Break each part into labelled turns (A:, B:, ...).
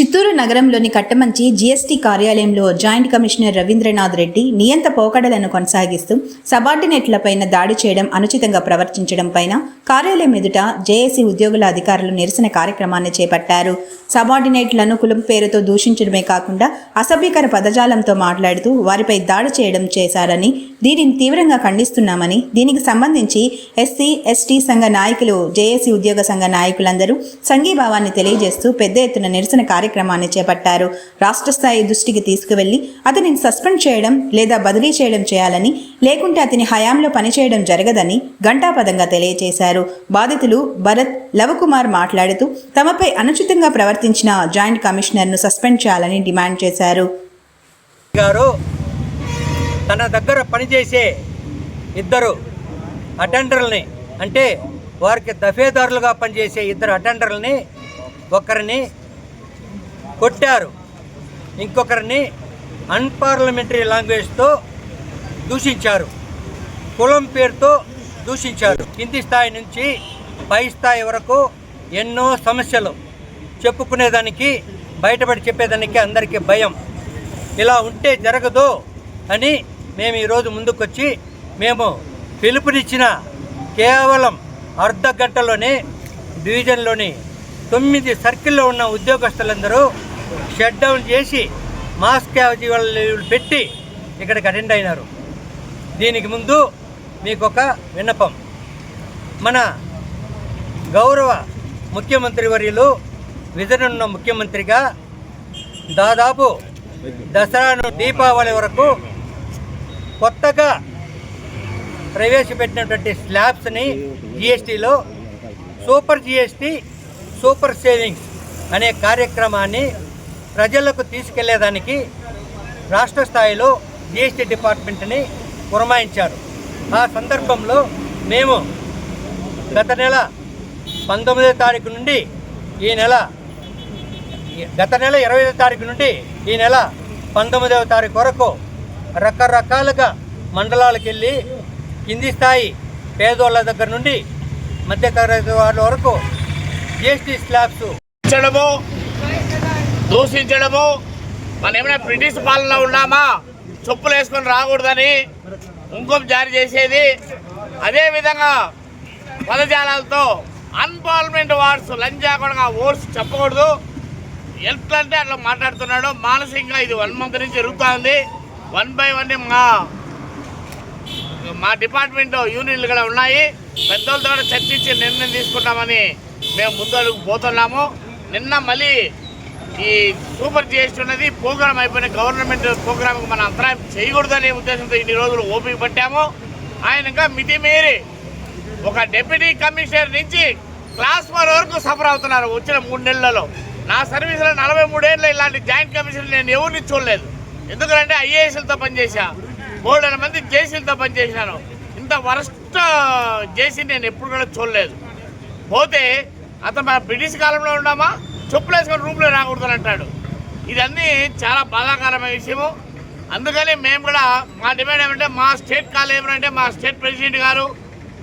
A: చిత్తూరు నగరంలోని కట్టమంచి జీఎస్టీ కార్యాలయంలో joint commissioner Ravindranath Reddy నియంత పోకడలను కొనసాగిస్తూ సబార్డినేట్లపైన దాడి చేయడం అనుచితంగా ప్రవర్తించడం పైన కార్యాలయం ఎదుట జేఏసీ ఉద్యోగుల అధికారులు నిరసన కార్యక్రమాన్ని చేపట్టారు. సబార్డినేట్లను కులం పేరుతో దూషించడమే కాకుండా అసభ్యకర పదజాలంతో మాట్లాడుతూ వారిపై దాడి చేయడం చేశారని దీనిని తీవ్రంగా ఖండిస్తున్నామని దీనికి సంబంధించి ఎస్సీ ఎస్టీ సంఘ నాయకులు జేఏసీ ఉద్యోగ సంఘ నాయకులందరూ సంఘీభావాన్ని తెలియజేస్తూ పెద్ద ఎత్తున నిరసన కార్యక్రమాన్ని చేపట్టారు. రాష్ట్ర స్థాయి దృష్టికి తీసుకువెళ్ళి అతనిని సస్పెండ్ చేయడం లేదా బదిలీ చేయడం చేయాలని లేకుంటే అతని హయాంలో పనిచేయడం జరగదని ఘంటాపదంగా తెలియజేశారు. బాధితులు భరత్ లవకుమార్ మాట్లాడుతూ తమపై అనుచితంగా ప్రవర్తించిన జాయింట్ కమిషనర్ను సస్పెండ్ చేయాలని డిమాండ్ చేశారు.
B: గారు తన దగ్గర పనిచేసే ఇద్దరు అటెండర్లని అంటే వారికి దఫేదారులుగా పనిచేసే ఇద్దరు అటెండర్లని ఒకరిని కొట్టారు. ఇంకొకరిని అన్పార్లమెంటరీ లాంగ్వేజ్తో దూషించారు. కులం పేరుతో దూషించారు కింది స్థాయి నుంచి పై స్థాయి వరకు ఎన్నో సమస్యలు చెప్పుకునేదానికి బయటపడి చెప్పేదానికి అందరికీ భయం. ఇలా ఉంటే జరగదు అని మేము ఈరోజు ముందుకొచ్చి మేము పిలుపునిచ్చిన కేవలం అర్ధ గంటలోనే డివిజన్లోని తొమ్మిది సర్కిల్లో ఉన్న ఉద్యోగస్తులందరూ షట్ డౌన్ చేసి మాస్క్ పెట్టి ఇక్కడికి అటెండ్ అయినారు. దీనికి ముందు మీకు ఒక విన్నపం. మన గౌరవ ముఖ్యమంత్రి వర్యులు విజనున్న ముఖ్యమంత్రిగా దాదాపు దసరా దీపావళి వరకు కొత్తగా ప్రవేశపెట్టినటువంటి స్లాబ్స్ని జిఎస్టీలో సూపర్ జిఎస్టీ సూపర్ సేవింగ్స్ అనే కార్యక్రమాన్ని ప్రజలకు తీసుకెళ్ళేదానికి రాష్ట్ర స్థాయిలో జిఎస్టీ డిపార్ట్మెంట్ని పురమాయించారు. ఆ సందర్భంలో మేము గత నెల పంతొమ్మిదో తారీఖు నుండి ఈ నెల గత నెల ఇరవై తారీఖు నుండి ఈ నెల పంతొమ్మిదవ తారీఖు వరకు రకరకాలుగా మండలాలకు వెళ్ళి కింది స్థాయి పేదోళ్ళ దగ్గర నుండి మధ్యతరగతి వాళ్ళ వరకు జిఎస్టీ స్లాబ్స్
C: దూషించడము దూషించడము మనం ఏమైనా బ్రిటిష్ పాలన ఉన్నామా? చెప్పులు వేసుకొని రాకూడదని ఇంకొక జారీ చేసేది. అదేవిధంగా పదజాలాలతో అన్పార్లమెంట్ వార్డ్స్ లంచాకుండా ఓట్స్ చెప్పకూడదు. ఎట్లా అంటే అట్లా మాట్లాడుతున్నాడు. మానసికంగా ఇది వన్ మంత్ నుంచి జరుగుతూ ఉంది. వన్ బై వన్ మా మా డిపార్ట్మెంట్ యూనియన్లు కూడా ఉన్నాయి. పెద్దలతో కూడా చర్చించి నిర్ణయం తీసుకుంటామని మేము ముందడుగు పోతున్నాము. నిన్న మళ్ళీ ఈ సూపర్ జిఎస్టీ ఉన్నది ప్రోగ్రామ్ అయిపోయిన గవర్నమెంట్ ప్రోగ్రామ్కి మనం అంతరాయం చేయకూడదనే ఉద్దేశంతో ఇన్ని రోజులు ఓపిక పట్టాము. ఆయన ఇంకా మితిమీరి ఒక డిప్యూటీ కమిషనర్ నుంచి క్లాస్ ఫోర్ వరకు సఫర్ అవుతున్నారు వచ్చిన మూడు నెలలలో. నా సర్వీసులో నలభై మూడేళ్ళు ఇలాంటి జాయింట్ కమిషనర్ నేను ఎవరిని చూడలేదు. ఎందుకంటే ఐఏఎస్లతో పనిచేసా మూడు మంది జేసీలతో పనిచేసినాను ఇంత వరస్ట్ జేసీ నేను ఎప్పుడు కూడా చూడలేదు. పోతే అతను మన బ్రిటిష్ కాలంలో ఉన్నామా? చెప్పులు వేసుకొని రూమ్లో రాకూడదని అంటాడు ఇదన్నీ చాలా బాధాకరమైన విషయము. అందుకని మేము కూడా మా డిమాండ్ ఏమంటే మా స్టేట్ కాల్ ఏమంటే మా state president garu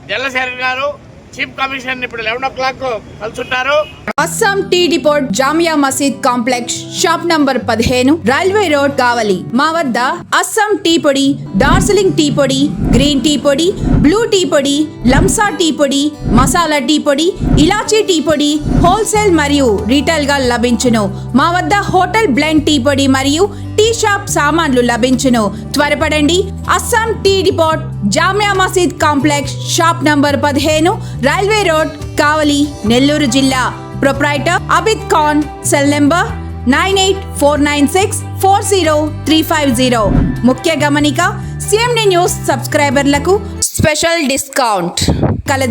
C: Jallasekhar garu chief commission ఇప్పుడు eleven o'clock కలుసుంటారు.
D: Assam tea depot Jamia Masjid complex shop number పదిహేను రైల్వే రోడ్ కావలి మా వద్ద అస్సాం టీ పొడి డార్జిలింగ్ టీ పొడి గ్రీన్ టీ పొడి బ్లూ టీ పొడి లంసా టీ పొడి మసాలా టీ పొడి ఇలాచీ టీ పొడి హోల్సేల్ మరియు రిటైల్గా లభించును. మా వద్ద హోటల్ బ్లెండ్ టీ పొడి మరియు టీ షాప్ సామాన్లు లభించును. త్వరపడండి. Assam tea depot Jamia Masjid complex shop number పదిహేను రైల్వే రోడ్ కావలి నెల్లూరు జిల్లా. Proprietor Abid Khan cell number nine eight four nine six four zero three five zero. ముఖ్య గమనిక సిఎండి న్యూస్ సబ్స్క్రైబర్లకు స్పెషల్ డిస్కౌంట్.